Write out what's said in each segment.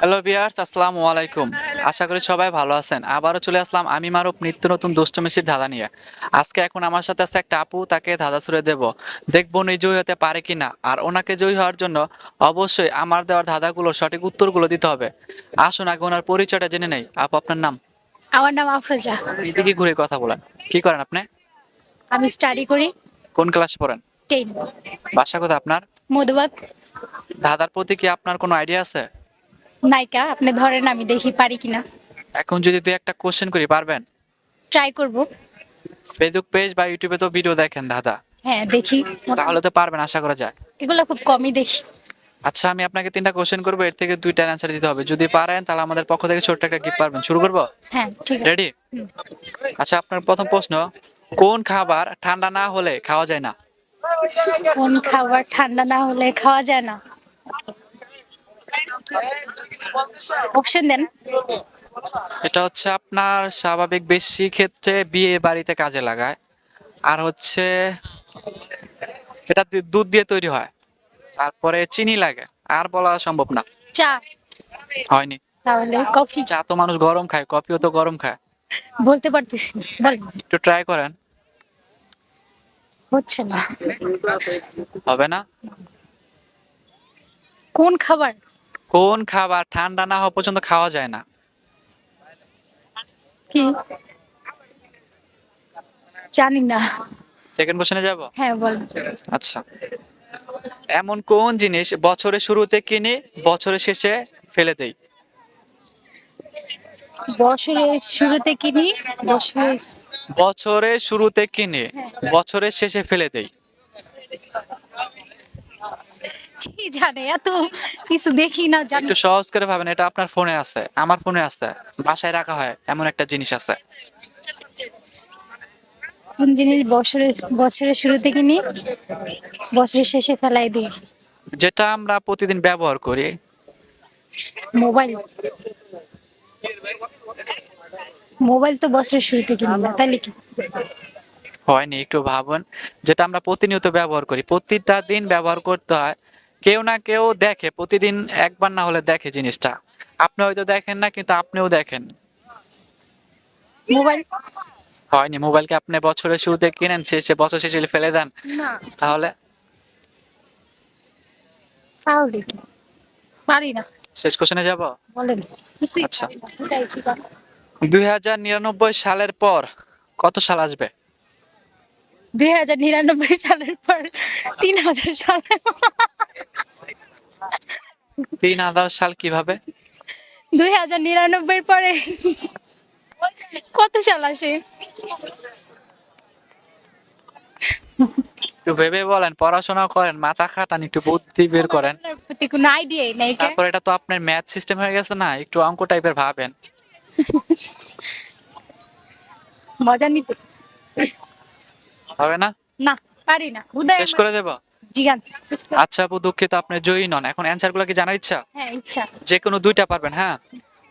Hello বিয়ার্স আসসালামু আলাইকুম। আশা করি সবাই ভালো আছেন। আবারও চলে আসলাম আমি মারুপ নিত্য নতুন দুষ্ট মিষ্টির ধাঁধা নিয়ে। আজকে এখন আমার সাথে আছে একটা আপু তাকে ধাঁধা ছুড়ে দেব। দেখব উনি জয়ী হতে পারে কিনা। আর ওনাকে জয়ী হওয়ার জন্য অবশ্যই আমার দেওয়ার ধাঁধাগুলোর সঠিক উত্তরগুলো দিতে হবে। আসুন আগে ওনার পরিচয়টা জেনে নেই। আপু আপনার নাম? আমার নাম আফরোজা। এদিকে ঘুরে কথা বলেন। কি করেন আপনি? আমি স্টাডি করি। কোন ক্লাসে পড়েন? টেন বাসা কোথায় আপনার? মধুবাগ। ধাঁধার প্রতি কি আপনার কোনো আইডিয়া আছে? নায়িকা আপনি ধরেন আমি দেখি পারি কিনা। এখন যদি তুই একটা কোশ্চেন করি পারবেন? ট্রাই করব। ফেসবুক পেজ বা ইউটিউবে তো ভিডিও দেখেন দাদা। হ্যাঁ দেখি। তাহলে তো পারবেন আশা করা যায়। এগুলো খুব কমই দেখি। আচ্ছা আমি আপনাকে তিনটা কোশ্চেন করব এর থেকে দুইটা অ্যান্সার দিতে হবে। যদি পারেন তাহলে আমাদের পক্ষ থেকে ছোট্ট একটা গিফট পারবেন। শুরু করব? হ্যাঁ ঠিক আছে। রেডি আচ্ছা আপনার প্রথম প্রশ্ন কোন খাবার ঠান্ডা না হলে খাওয়া যায় না? কোন খাবার ঠান্ডা না হলে খাওয়া যায় না? অপশন দেন। এটা হচ্ছে আপনার স্বাভাবিক বেশি ক্ষেত্রে বিয়ে বাড়িতে কাজে লাগায়। আর হচ্ছে এটা দুধ দিয়ে তৈরি হয়। তারপরে চিনি লাগে। আর বলা সম্ভব না। চা। হয়নি। তাহলে কফি। চা তো মানুষ গরম খায় কফিও তো গরম খায়। বলতে পারতেছি। একটু ট্রাই করেন। হচ্ছে না। হবে না? কোন খাবার? কোন খাবার ঠান্ডা না হওয়া পর্যন্ত খাওয়া যায় না? কি? জানি না। সেকেন্ড কোশ্চেনে যাব? হ্যাঁ বলেন আচ্ছা। এমন কোন জিনিস বছরের শুরুতে কিনে বছরের শেষে ফেলে দেই? বছরের শুরুতে কিনি বছরের বছরের শুরুতে কিনে বছরের শেষে ফেলে দেই। কি জানে? এত কিছু দেখি না জানি একটু সহজ করে ভাবেন এটা আপনার ফোনে আছে। আমার ফোনে আছে। বাসায় রাখা হয় এমন একটা জিনিস আছে। কোন জিনিস বছরের বছরের শুরুতে কিনি বছরের শেষে ফেলাই দিই। যেটা আমরা প্রতিদিন ব্যবহার করি। মোবাইল। মোবাইল তো বছরের শুরুতে কিনি না তাহলে কি? হয়নি একটু ভাবুন। যেটা আমরা প্রতিনিয়ত ব্যবহার করি প্রতিটা দিন ব্যবহার করতে হয় কেউ না কেউ দেখে প্রতিদিন একবার না হলে দেখে জিনিসটা। আপনি হয়তো দেখেন না কিন্তু আপনিও দেখেন। মোবাইল? হয়নি মোবাইলকে আপনি বছরের শুরুতে কিনেন শেষে বছর শেষে ফেলে দেন তাহলে? তাহলে পারি না। শেষ কোশ্চেনে যাব? বলেন। আচ্ছা। দুই হাজার নিরানব্বই সালের পর কত সাল আসবে? দুই হাজার নিরানব্বই সালের পর তিন হাজার সালে তিন হাজার সাল কীভাবে? দুই হাজার নিরানব্বই পরে। কত সাল আসে? একটু ভেবে বলেন পড়াশোনা করেন মাথা খাটান একটু বুদ্ধি বের করেন। প্রতি কোনো আইডিয়াই নেই কে? তারপর এটা তো আপনার ম্যাথ সিস্টেম হয়ে গেছে না একটু অঙ্ক টাইপের ভাবেন। মজা নিতে। হবে না? না পারি না। উদয় শেষ করে দেব? আচ্ছা আপু দুঃখিত আপনি জয়ী নন। এখন অ্যান্সারগুলো কি জানার ইচ্ছা? হ্যাঁ ইচ্ছা। যে কোনো দুইটা পারবেন হ্যাঁ?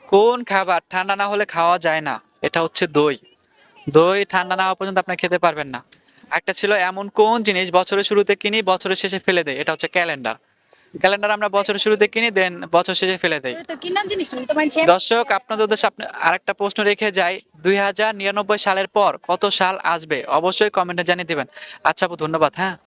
কোন খাবার ঠান্ডা না হলে খাওয়া যায় না? এটা হচ্ছে দই। দই ঠান্ডা না হওয়া পর্যন্ত আপনি খেতে পারবেন না। একটা ছিল এমন কোন জিনিস বছরের শুরুতে কিনি বছরের শেষে ফেলে দেয়? এটা হচ্ছে ক্যালেন্ডার। ক্যালেন্ডার আমরা বছরের শুরুতে কিনি দেন বছর শেষে ফেলে দেই। মানুষের দর্শক আপনাদের উদ্দেশ্যে আপনি আরেকটা প্রশ্ন রেখে যাই। দুই হাজার নিরানব্বই সালের পর কত সাল আসবে? অবশ্যই কমেন্টে জানিয়ে দিবেন। আচ্ছা আপু ধন্যবাদ হ্যাঁ?